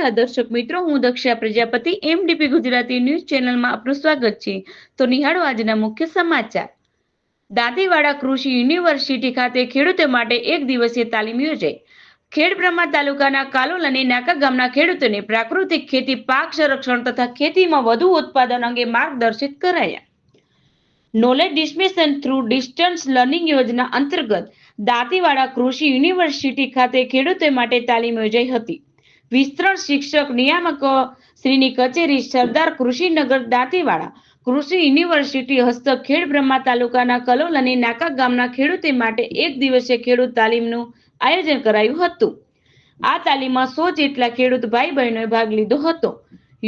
નમસ્કાર, દર્શક મિત્રો, હું દક્ષા પ્રજાપતિ એમડીપી ગુજરાતી ન્યૂઝ ચેનલમાં આપનું સ્વાગત છે. તો નિહાળો આજના મુખ્ય સમાચાર. દાંતીવાડા કૃષિ યુનિવર્સિટી ખાતે ખેડૂતો માટે એક દિવસીય તાલીમ યોજાઈ. ખેડબ્રહ્મા તાલુકાના કાલોલ અને નાકા ગામના ખેડૂતોને પ્રાકૃતિક ખેતી, પાક સંરક્ષણ તથા ખેતીમાં વધુ ઉત્પાદન અંગે માર્ગદર્શિત કરાયા. Knowledge dissemination through distance learning યોજના અંતર્ગત દાંતીવાડા કૃષિ યુનિવર્સિટી ખાતે ખેડૂતો માટે તાલીમ યોજાઈ હતી. વિસ્તરણ શિક્ષક નિયામક શ્રીની કચેરી સરદાર કૃષિનગર દાંતીવાડા કૃષિ યુનિવર્સિટી હસ્તક ખેડબ્રહ્મા તાલુકાના કલોલ અને નાકા ગામના ખેડૂતો માટે એક દિવસીય ખેડૂત તાલીમનું આયોજન કરાયું હતું. આ તાલીમમાં સો જેટલા ખેડૂત ભાઈ બહેનોએ ભાગ લીધો હતો.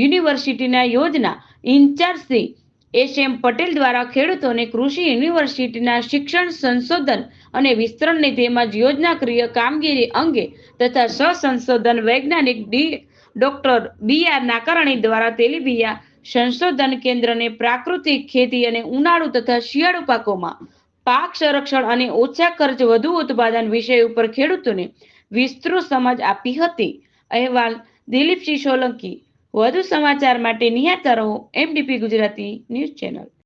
યુનિવર્સિટીના યોજના incharge Shri S M Patel દ્વારા ખેડૂતોને કૃષિ યુનિવર્સિટીના શિક્ષણ સંશોધન અને વિસ્તરણની તેમજ યોજનાકીય કામગીરી અંગે તથા સહસંશોધન વૈજ્ઞાનિક D doctor B R Nakarani દ્વારા તેલીબિયા સંશોધન કેન્દ્રને પ્રાકૃતિક ખેતી અને ઉનાળુ તથા શિયાળુ પાકોમાં પાક સંરક્ષણ અને ઓછા ખર્ચ વધુ ઉત્પાદન વિષય ઉપર ખેડૂતોને વિસ્તૃત સમજ આપી હતી. અહેવાલ દિલીપસિંહ સોલંકી વધુ સમાચાર માટે નિહાળતા રહો એમડીપી ગુજરાતી ન્યૂઝ ચેનલ.